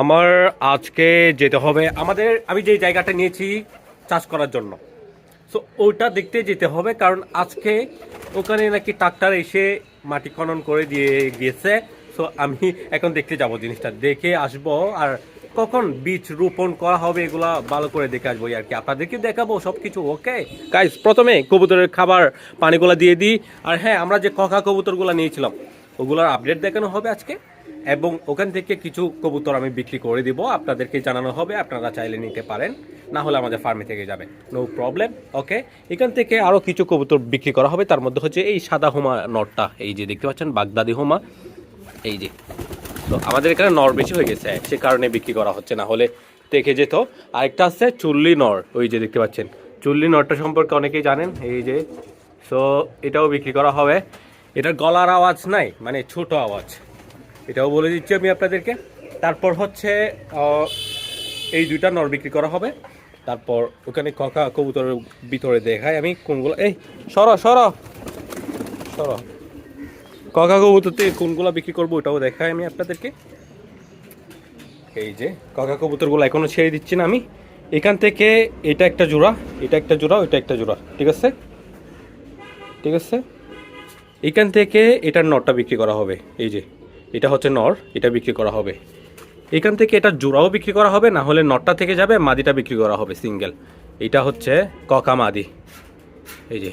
আমার আজকে যেতে হবে, আমাদের, আমি যে জায়গাটা নিয়েছি চাষ করার জন্য। সো ওইটা দেখতে যেতে হবে কারণ আজকে ওখানে নাকি ট্রাক্টর এসে মাটি খনন করে দিয়ে গিয়েছে। সো আমি এখন দেখতে যাব জিনিসটা, দেখে আসব আর কখন বীজ রোপণ করা হবে এগুলা ভালো করে দেখে আসব আর কি। আপনাদেরকে দেখাবো সব কিছু ওকে গাইস প্রথমে কবুতরের খাবার পানিগুলো দিয়ে দিই। আর হ্যাঁ আমরা যে ককা কবুতরগুলো নিয়েছিলাম, ওগুলোর আপডেট দেখানো হবে আজকে। এবং ওখান থেকে কিছু কবুতর আমি বিক্রি করে দিব। আপনাদেরকে জানানো হবে, আপনারা চাইলে নিতে পারেন। না হলে আমাদের ফার্মে থেকে যাবে। নো প্রবলেম ওকে এখান থেকে আরও কিছু কবুতর বিক্রি করা হবে। তার মধ্যে হচ্ছে এই সাদা হোমা নটটা। এই যে দেখতে পাচ্ছেন, বাগদাদি হোমা। এই যে। তো আমাদের এখানে নর বেশি হয়ে গেছে, সে কারণে বিক্রি করা হচ্ছে, না হলে দেখে যেত। আরেকটা আছে চুল্লি নর। ওই যে দেখতে পাচ্ছেন, চুল্লি নরটা সম্পর্কে অনেকেই জানেন। এই যে। সো এটাও বিক্রি করা হবে। এটার গলার আওয়াজ নাই মানে ছোট আওয়াজ। এটাও বলে দিচ্ছি আমি আপনাদেরকে। তারপর হচ্ছে এই দুইটা নর বিক্রি করা হবে। তারপর ওখানে ককা কবুতরের ভিতরে দেখাই আমি কোনগুলো। এই, সর সর। সর। ককা কবুতরতে কোনগুলো বিক্রি করব ওটাও দেখাই আমি আপনাদেরকে। এই যে, ককা কবুতরগুলো এখনও ছেড়ে দিচ্ছি না আমি। এখান থেকে এটা একটা জোড়া, এটা একটা জোড়া, ওইটা একটা জোড়া। ঠিক আছে? ঠিক আছে? এখান থেকে এটার নরটা বিক্রি করা হবে। এই যে এটা হচ্ছে নর, এটা বিক্রি করা হবে। এখান থেকে এটা জোড়াও বিক্রি করা হবে, না হলে নটটা থেকে যাবে, মাদিটা বিক্রি করা হবে, সিঙ্গেল। এটা হচ্ছে ককা মাদি। এই যে।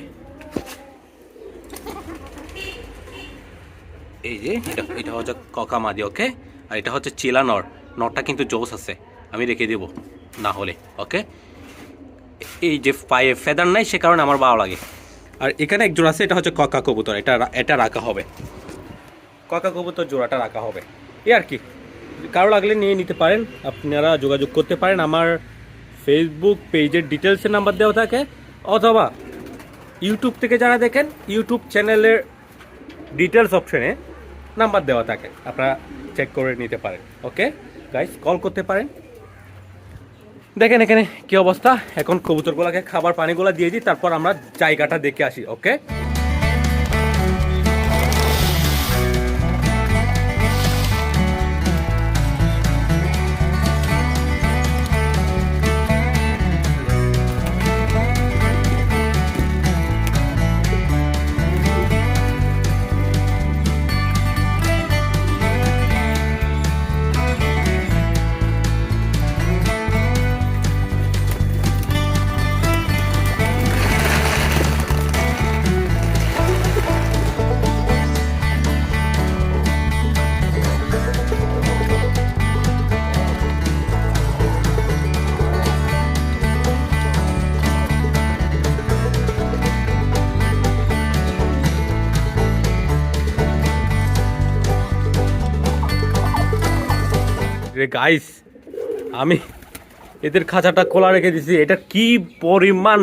এই যে, এটা এটা হচ্ছে ককা মাদি, ওকে? আর এটা হচ্ছে চিলা নর। নরটা কিন্তু জোস আছে, আমি রেখে দেবো, না হলে, ওকে? এই যে পায়ে ফেদার নাই, সে কারণে আমার ভালো লাগে। আর এখানে এক জোড়া আছে, এটা হচ্ছে ককা কবুতর, এটা এটা রাখা হবে। ককা কবুতর জোড়াটা রাখা হবে। এই আর কি। কারও লাগলে নিয়ে নিতে পারেন। আপনারা যোগাযোগ করতে পারেন। আমার ফেসবুক পেজের ডিটেলসের নাম্বার দেওয়া থাকে। অথবা ইউটিউব থেকে যারা দেখেন ইউটিউব চ্যানেলের ডিটেলস অপশনে নাম্বার দেওয়া থাকে। আপনারা চেক করে নিতে পারেন। ওকে গাইস কল করতে পারেন। দেখেন এখানে কি অবস্থা। এখন কবুতরগুলোকে খাবার পানিগুলো দিয়ে দিই, তারপর আমরা জায়গাটা দেখে আসি। ওকে রে গাইস আমি এদের খাঁচাটা খোলা রেখে দিছি। এটা কি পরিমাণ,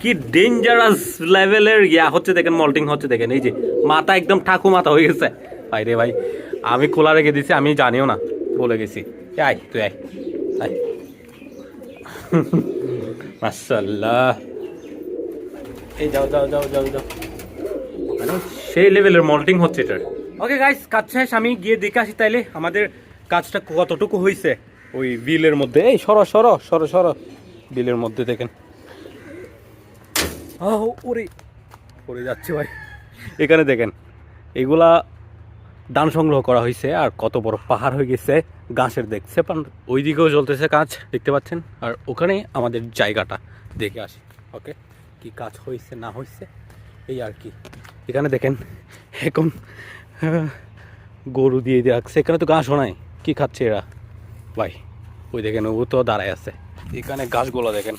কি ডেঞ্জারাস লেভেলের ইয়া হচ্ছে দেখেন মল্টিং হচ্ছে দেখেন। এই যে মাথা একদম ঠাকু মাথা হয়ে গেছে। ভাই রে ভাই, আমি খোলা রেখে দিছি, আমি জানিও না, বলে গেছি। আয়, তুই আয় এই যাও যাও যাও যাও যাও। সেই লেভেলের মল্টিং হচ্ছে এটার। ওকে গাইস শেষ, আমি গিয়ে দেখে আসি তাইলে। আমাদের কাজটা কতটুকু হয়েছে ওই বিলের মধ্যে। এই সর সর সর সর। বিলের মধ্যে দেখেন। ওরে। পড়ে যাচ্ছে ভাই। এখানে দেখেন, এগুলা ধান সংগ্রহ করা হয়েছে আর কত বড় পাহাড় হয়ে গেছে, গাছের দেখছে পান ওই দিকেও চলতেছে কাজ, দেখতে পাচ্ছেন? আর ওখানে আমাদের জায়গাটা, দেখে আসি, ওকে? কি কাজ হয়েছে না হয়েছে এই আর কি। এখানে দেখেন, এখন গরু দিয়ে রাখছে এখানে তো ঘাসও নাই। কি খাচ্ছে এরা? ভাই, ওই দেখেন ও তো দাঁড়ায় আছে। এখানে গাছগুলো দেখেন,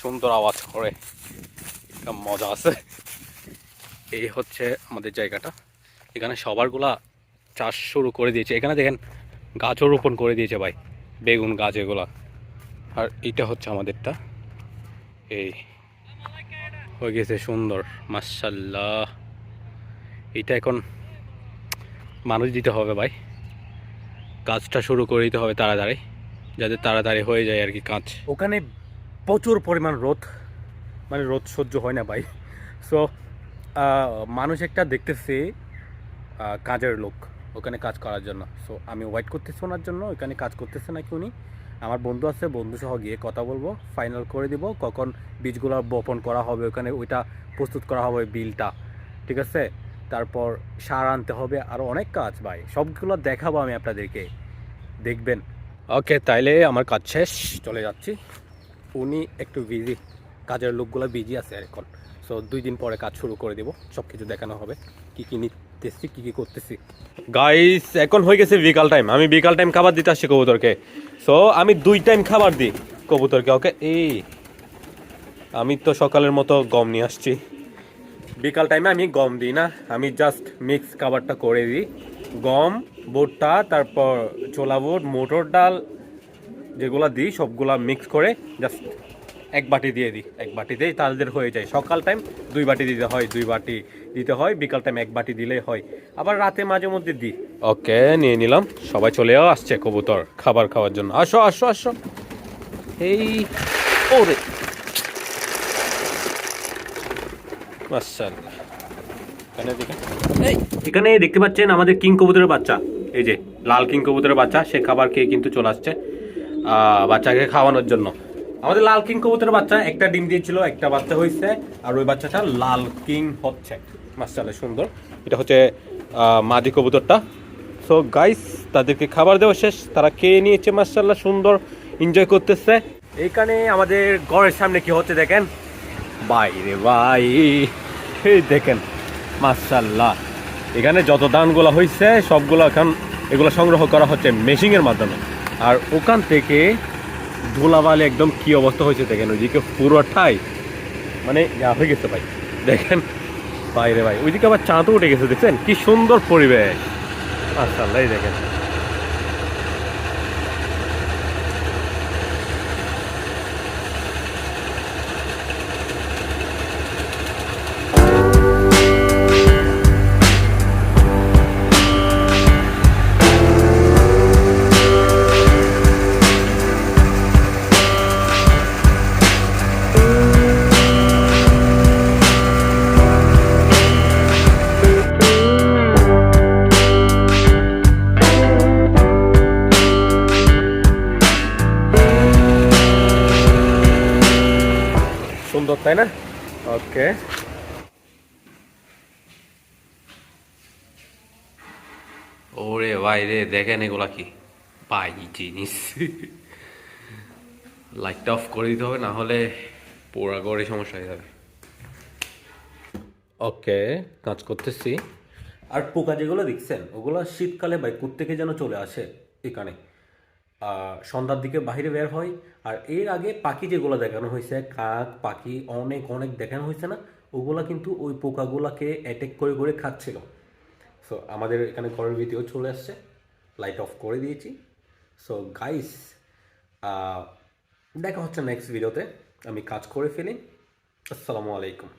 সুন্দর আওয়াজ করে। একটা মজা আছে। এই হচ্ছে আমাদের জায়গাটা। এখানে সবারগুলা চাষ শুরু করে দিয়েছে। এখানে দেখেন, গাছও রোপণ করে দিয়েছে ভাই, বেগুন গাছ এগুলা। আর এটা হচ্ছে আমাদেরটা। এই হয়ে গেছে সুন্দর মার্শাল্লাহ এটা এখন মানুষ দিতে হবে ভাই। কাজটা শুরু করে দিতে হবে তাড়াতাড়ি, যাতে তাড়াতাড়ি হয়ে যায় আর কি কাজ। ওখানে প্রচুর পরিমাণ রোদ মানে রোদ সহ্য হয় না ভাই। সো মানুষ একটা দেখতেছে কাজের লোক, ওখানে কাজ করার জন্য। সো আমি ওয়েট করতেছি ওনার জন্য, ওখানে কাজ করতেছে নাকি উনি। আমার বন্ধু আছে বন্ধু সহ গিয়ে কথা বলব ফাইনাল করে দিব, কখন বীজগুলো বপন করা হবে ওখানে, ওইটা প্রস্তুত করা হবে বিলটা, ঠিক আছে? তারপর সার আনতে হবে আরও অনেক কাজ ভাই। সবগুলো দেখাবো আমি আপনাদেরকে। দেখবেন। ওকে, তাইলে আমার কাজ শেষ, চলে যাচ্ছি। উনি একটু বিজি কাজের লোকগুলো বিজি আছে এখন। সো দুই দিন পরে কাজ শুরু করে দেবো সব কিছু দেখানো হবে। কি কি নিতেছি, কি কি করতেছি। গাইস এখন হয়ে গেছে বিকাল টাইম আমি বিকাল টাইম খাবার দিতে আসছি কবুতরকে। সো আমি দুই টাইম খাবার দিই কবুতরকে ওকে এই, আমি তো সকালের মতো গম নিয়ে আসছি। বিকাল টাইমে আমি গম দিই না। আমি জাস্ট মিক্স খাবারটা করে দিই। গম, ভুট্টা, তারপর ছোলা বুট, মোটর ডাল যেগুলো দিই, সবগুলা মিক্স করে জাস্ট এক বাটি দিয়ে দিই। এক বাটি দিই তাদের হয়ে যায়। সকাল টাইম দুই বাটি দিতে হয়, দুই বাটি দিতে হয়। বিকাল টাইম এক বাটি দিলেই হয়। আবার রাতে মাঝে মধ্যে দিই। ওকে, নিয়ে নিলাম। সবাই চলেও আসছে কবুতর খাবার খাওয়ার জন্য। আসো আসো আসো। এই, ওরে। এখানে দেখতে পাচ্ছেন আমাদের কিং কবুতরের বাচ্চা। এই যে, লাল কিং কবুতরের বাচ্চা, সে খাবার খেয়ে কিন্তু চলে আসছে বাচ্চাকে খাওয়ানোর জন্য। আমাদের লাল কিং কবুতরের বাচ্চা, একটা ডিম দিয়েছিল, একটা বাচ্চা হয়েছে, আর ওই বাচ্চাটা লাল কিং হচ্ছে। মাসাল্লাহ সুন্দর। এটা হচ্ছে মাদি কবুতরটা। সো গাইস তাদেরকে খাবার দেওয়া শেষ। তারা খেয়ে নিয়েছে মাসাল্লাহ সুন্দর এনজয় করতেছে। এইখানে আমাদের ঘরের সামনে কি হচ্ছে দেখেন? বাইরে, ভাই। এই দেখেন মাশাল্লাহ এখানে যত ধানগুলো হয়েছে সবগুলো এখন এগুলো সংগ্রহ করা হচ্ছে মেশিংয়ের মাধ্যমে। আর ওখান থেকে ধুলাবালি একদম কি অবস্থা হয়েছে দেখেন, ওইদিকে পুরোটাই মানে যা হয়ে গেছে ভাই। দেখেন, বাইরে ভাই, ওইদিকে আবার চাঁদও উঠে গেছে, দেখছেন? কি সুন্দর পরিবেশ। মাশাল্লাহ এই দেখেন। সুন্দর তাই না? ওকে। ওরে ভাই রে দেখেন এগুলা কি পাই জিনিস। লাইটটা অফ করে দিতে হবে না হলে পোড়া গড়ে সমস্যা হয়ে যাবে। ওকে কাজ করতেছি। আর পোকা যেগুলো দেখছেন ওগুলো শীতকালে ভাই থেকে যেন চলে আসে এখানে। সন্ধ্যার দিকে বাইরে বের হয়। আর এর আগে পাখি যেগুলো দেখানো হয়েছে, কাক, পাখি, অনেক অনেক দেখানো হয়েছে না, ওগুলা কিন্তু ওই পোকাগুলাকে অ্যাটেক করে করে খাচ্ছিল। সো আমাদের এখানে ঘরের ভিডিও চলে আসছে। লাইট অফ করে দিয়েছি। সো গাইস দেখা হচ্ছে নেক্সট ভিডিওতে আমি কাজ করে ফেলি। আসসালামু আলাইকুম।